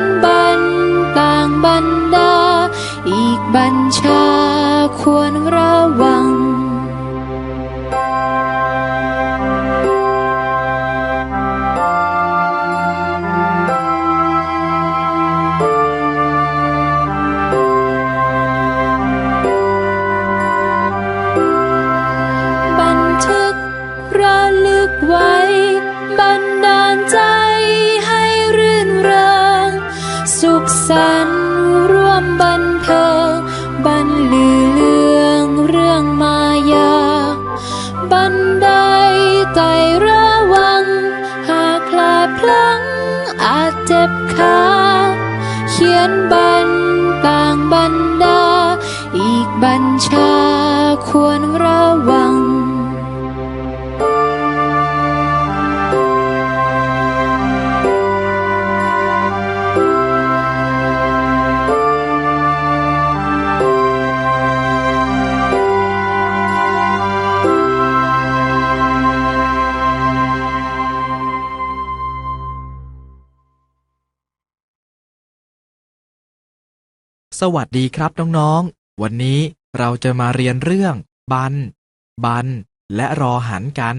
นบันต่างบันดา อีกบัญชาควรระวัง ควรระวัง สวัสดีครับน้องๆ วันนี้ เราจะมาเรียนเรื่อง บัน บัน และรอหันกัน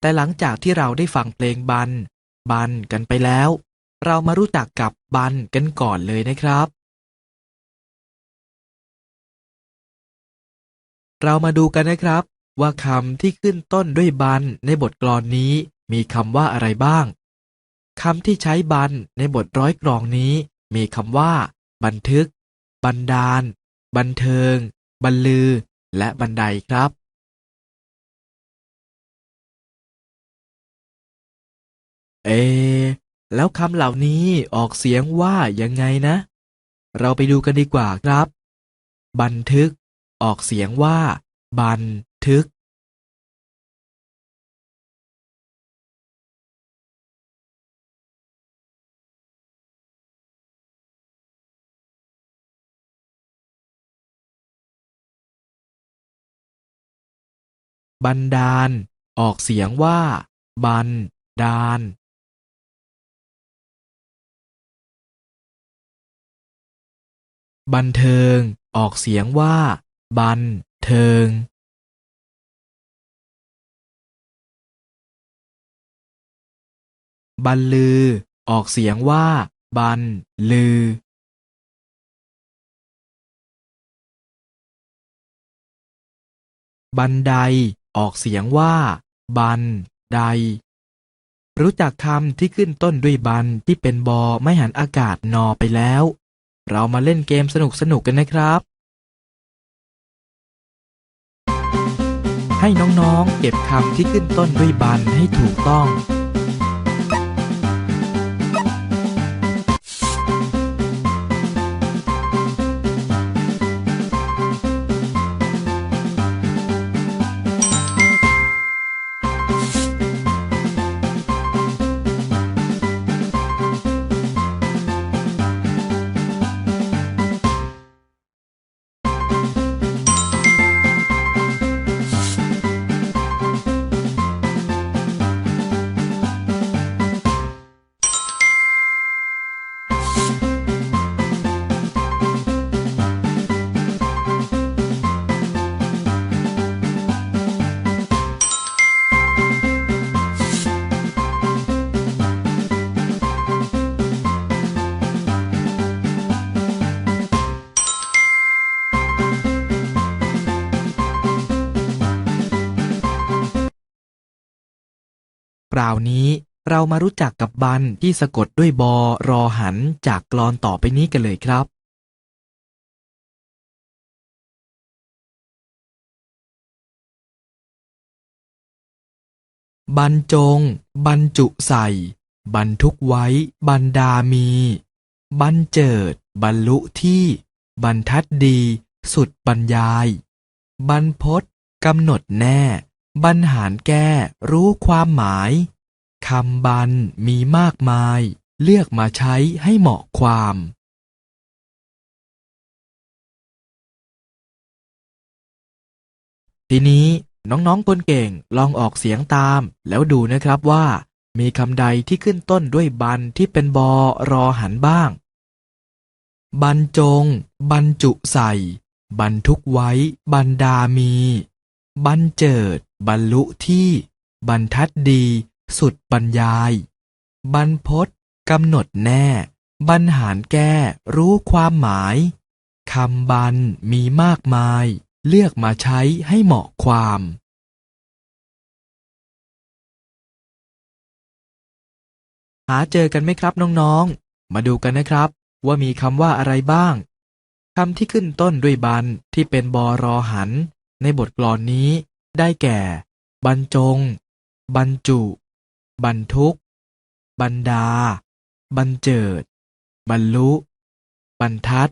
แต่หลังจากที่เราได้ฟังเพลงบัน บันกันไปแล้ว เรามารู้จักกับบันกันก่อนเลยนะครับ เรามาดูกันนะครับ ว่าคำที่ขึ้นต้นด้วยบันในบทกลอนนี้มีคำว่าอะไรบ้างคำที่ใช้บันในบทร้อยกลองนี้ มีคำว่า บันทึก บันดาล บันเทิง บันลือ และบันไดครับเอะแล้วคำเหล่านี้ออกเสียงว่ายังไงนะ เราไปดูกันดีกว่าครับ บันทึก ออกเสียงว่า บันทึก บันดาล ออกเสียงว่า บัน ดาลบันเทิง ออกเสียงว่า บัน เทิง บันลือ ออกเสียงว่า บัน ลือ บันได ออกเสียงว่า บัน ได รู้จักคำที่ขึ้นต้นด้วยบันที่เป็นบอไม่หันอากาศนอไปแล้ว เรามาเล่นเกมสนุกๆกันนะครับ ให้น้องๆ เก็บคำที่ขึ้นต้นด้วยบันให้ถูกต้อง คราวนี้เรามารู้จักกับบันที่สะกดด้วยบอรอหันจากกลอนต่อไปนี้กันเลยครับ บรรจง บรรจุใส่ บรรทุกไว้ บรรดามี บรรเจิด บรรลุที่ บรรทัดดี สุดบรรยาย บรรพศกำหนดแน่ บรรหารแก้รู้ความหมายคำบันมีมากมาย เลือกมาใช้ให้เหมาะความ ทีนี้น้องๆคนเก่งลองออกเสียงตามแล้วดูนะครับว่า มีคำใดที่ขึ้นต้นด้วยบันที่เป็นบอรอหันบ้าง บรรจง บรรจุใส่ บรรทุกไว้ บรรดามี บรรเจิด บรรลุที่บรรทัดดีสุดบรรยาย บรรพศกำหนดแน่ บรรหารแก้รู้ความหมาย คำบันมีมากมาย เลือกมาใช้ให้เหมาะความ หาเจอกันไหมครับน้องๆ มาดูกันนะครับ ว่ามีคำว่าอะไรบ้างคำที่ขึ้นต้นด้วยบันที่เป็นบอรอหัน ในบทกลอนนี้ ได้แก่ บรรจง บรรจุ บรรทุก บรรดา บรรเจิด บรรลุ บรรทัด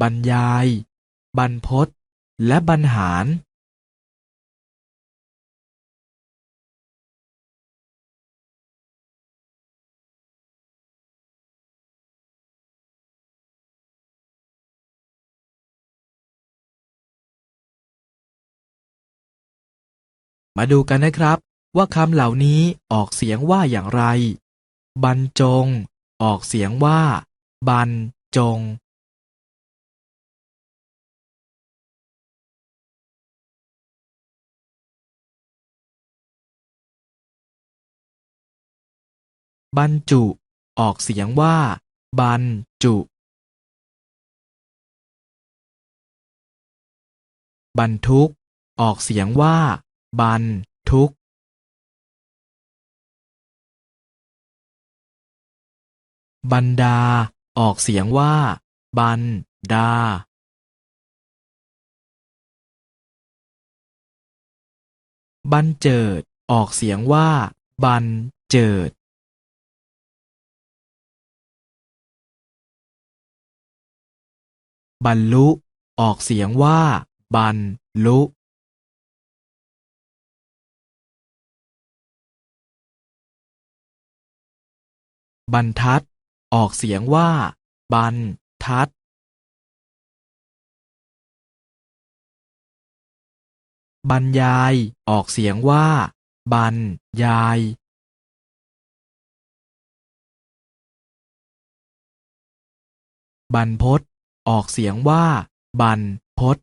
บรรยาย บรรพศและบรรหาร มาดูกันนะครับ ว่าคำเหล่านี้ออกเสียงว่าอย่างไร บรรจง ออกเสียงว่า บรรจง บรรจุ ออกเสียงว่า บรรจุ บรรทุก ออกเสียงว่า บรรทุกบรรดา ออกเสียงว่าบรรดาบรรเจิด ออกเสียงว่าบรรเจิด บรรลุ ออกเสียงว่าบรรลุ บรรทัด ออกเสียงว่าบรรทัดบรรยาย ออกเสียงว่า บรรยาย บรรพศออกเสียงว่าบรรพศ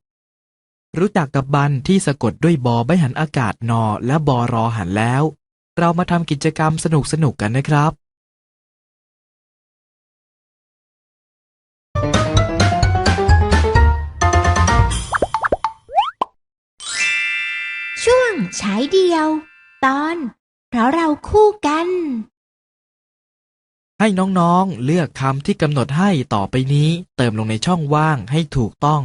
รู้จักกับบันที่สะกดด้วยบอใบหันอากาศนอและบอรอหันแล้ว เรามาทำกิจกรรมสนุกๆกันนะครับ ช่วงฉายเดียว ตอน เพราะเราคู่กัน ให้น้องๆ เลือกคำที่กำหนดให้ต่อไปนี้ เติมลงในช่องว่างให้ถูกต้อง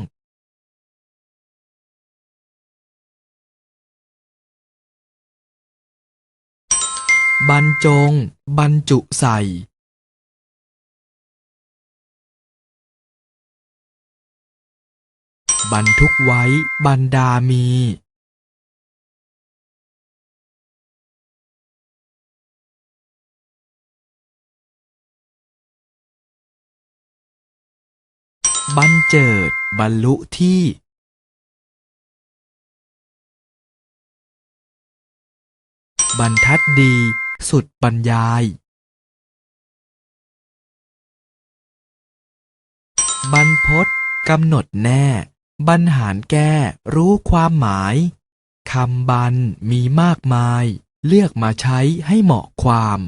บรรจง บรรจุใส่ บรรทุกไว้ บรรดามี บรรเจิด บรรลุที่บรรทัดดี สุดบรรยาย บรรพศกำหนดแน่ บรรหารแก้รู้ความหมาย คำบันมีมากมาย เลือกมาใช้ให้เหมาะความ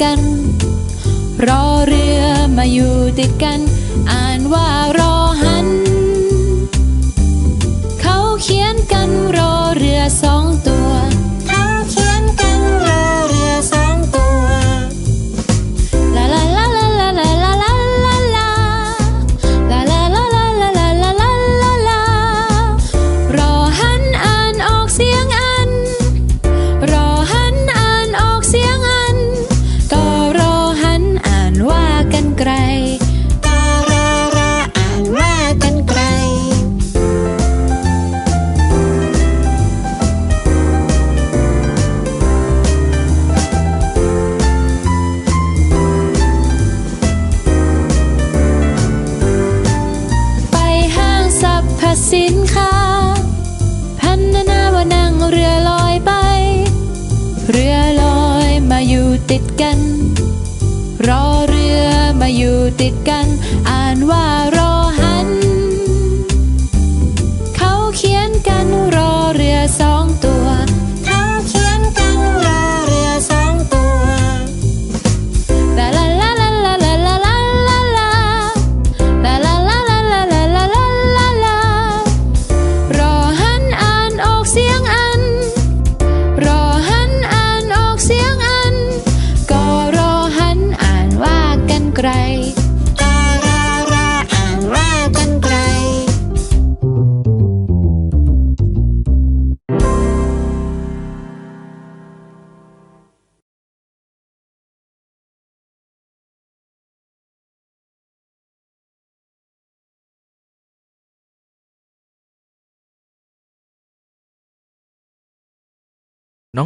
can นค้า พันนาว่านั่งเรือลอยไป เรือลอยมาอยู่ติดกัน รอเรือมาอยู่ติดกัน อ่านว่ารอ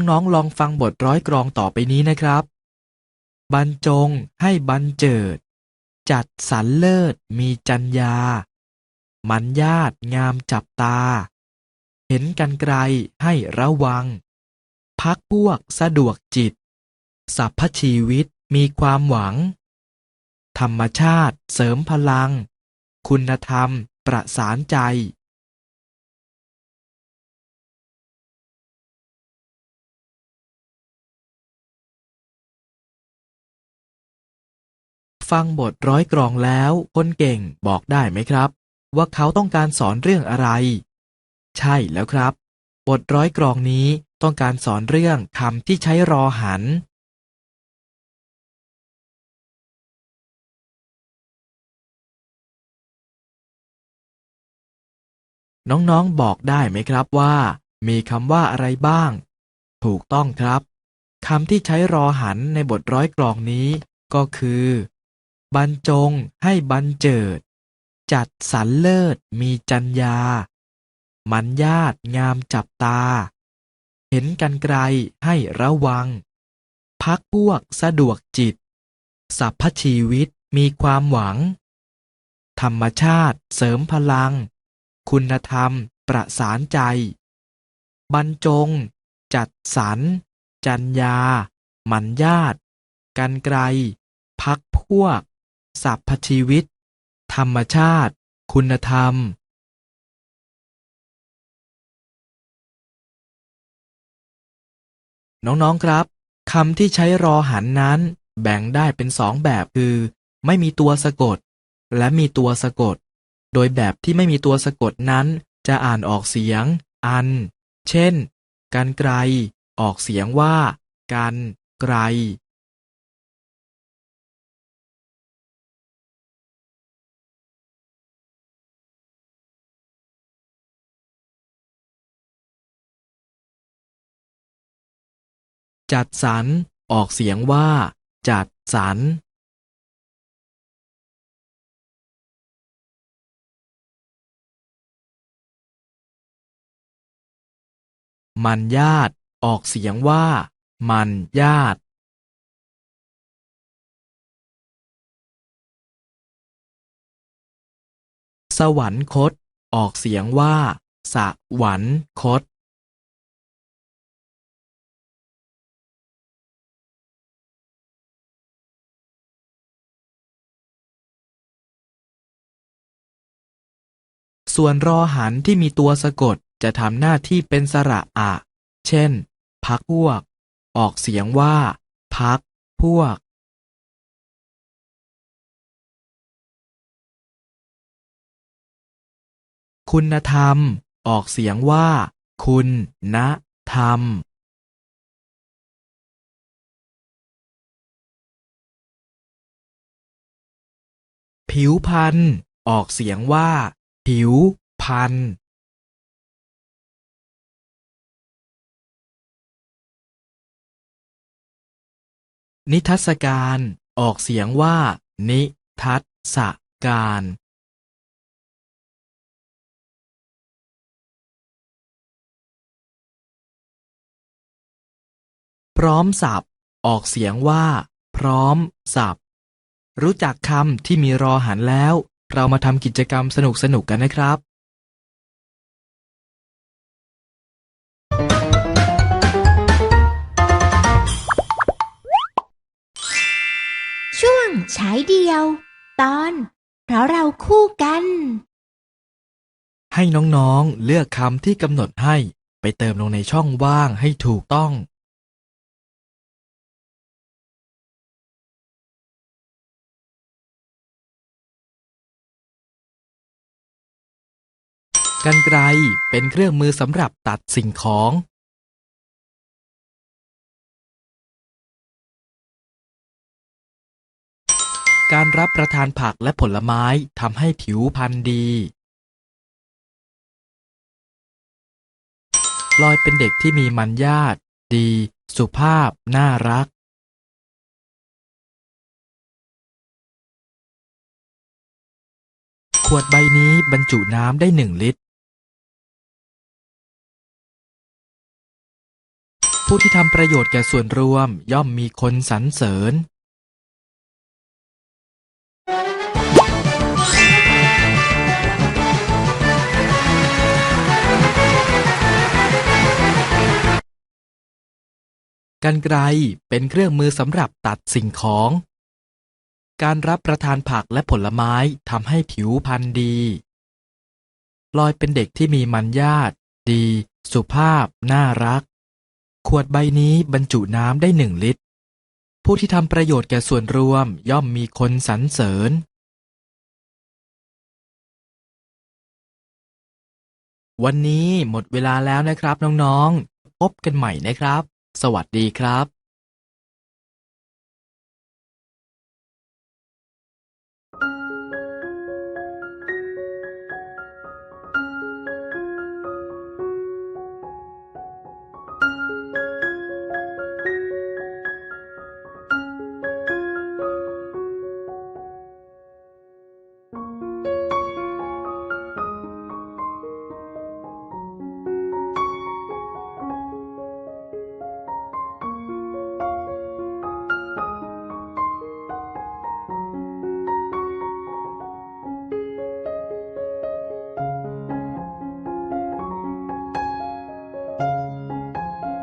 น้องๆลองฟังบทร้อยกรองต่อไปนี้นะครับ บรรจงให้บรรเจิด จัดสรรเลิศมีจัญญา มันญาติงามจับตา เห็นกันไกลให้ระวัง พักพวกสะดวกจิตสัพพชีวิตมีความหวัง ธรรมชาติเสริมพลัง คุณธรรมประสานใจ ฟังบทร้อยกรองแล้ว คนเก่งบอกได้ไหมครับ ว่าเขาต้องการสอนเรื่องอะไร ใช่แล้วครับ บทร้อยกรองนี้ต้องการสอนเรื่องคำที่ใช้รอหัน น้องๆบอกได้ไหมครับว่า มีคำว่าอะไรบ้าง ถูกต้องครับคำที่ใช้รอหันในบทร้อยกรองนี้ก็คือ บรรจงให้บรรเจิด จัดสรรเลิศมีจัญญา มันญาติงามจับตา เห็นกันไกลให้ระวัง พักพวกสะดวกจิตสัพพชีวิตมีความหวัง ธรรมชาติเสริมพลัง คุณธรรมประสานใจ บรรจง จัดสรรจัญญา มันญาติ กันไกล พักพวก สัพพชีวิต ธรรมชาติ คุณธรรมน้องๆ ครับ คำที่ใช้รอหันนั้น แบ่งได้เป็นสองแบบคือ ไม่มีตัวสะกด และมีตัวสะกด โดยแบบที่ไม่มีตัวสะกดนั้น จะอ่านออกเสียง อัน เช่นกันไกล ออกเสียงว่า กัน ไกล จัดสรร ออกเสียงว่า จัดสรร มันญาติ ออกเสียงว่า มันญาติ สวรรคต ออกเสียงว่า สวรรคต ส่วนรอหันที่มีตัวสะกดจะทำหน้าที่เป็นสระอะ เช่น พักพวก ออกเสียงว่า พัก พวก คุณธรรม ออกเสียงว่า คุณณธรรม ผิวพันธ์ออกเสียงว่า ผิวพันนิทรรศการ ออกเสียงว่า นิทัศการ พร้อมสับออกเสียงว่า พร้อมสับรู้จักคำที่มีรอหันแล้ว เรามาทำกิจกรรมสนุกๆกันนะครับฉายเดียว ตอน เพราะเราคู่กัน ให้น้องๆ เลือกคำที่กำหนดให้ไปเติมลงในช่องว่างให้ถูกต้อง กันไกรเป็นเครื่องมือสำหรับตัดสิ่งของการรับประทานผักและผลไม้ทำให้ผิวพรรณดี พลอยเป็นเด็กที่มีมัญญาตดี สุภาพ น่ารัก ขวดใบนี้บรรจุน้ำได้หนึ่งลิตร ผู้ที่ทำประโยชน์แก่ส่วนรวมย่อมมีคนสรรเสริญ กันไกรเป็นเครื่องมือสำหรับตัดสิ่งของ การรับประทานผักและผลไม้ทำให้ผิวพรรณดีลอยเป็นเด็กที่มีมัญญาตดี สุภาพ น่ารัก ขวดใบนี้บรรจุน้ำได้หนึ่งลิตร ผู้ที่ทำประโยชน์แก่ส่วนรวมย่อมมีคนสรรเสริญ วันนี้หมดเวลาแล้วนะครับน้องๆ พบกันใหม่นะครับ สวัสดีครับ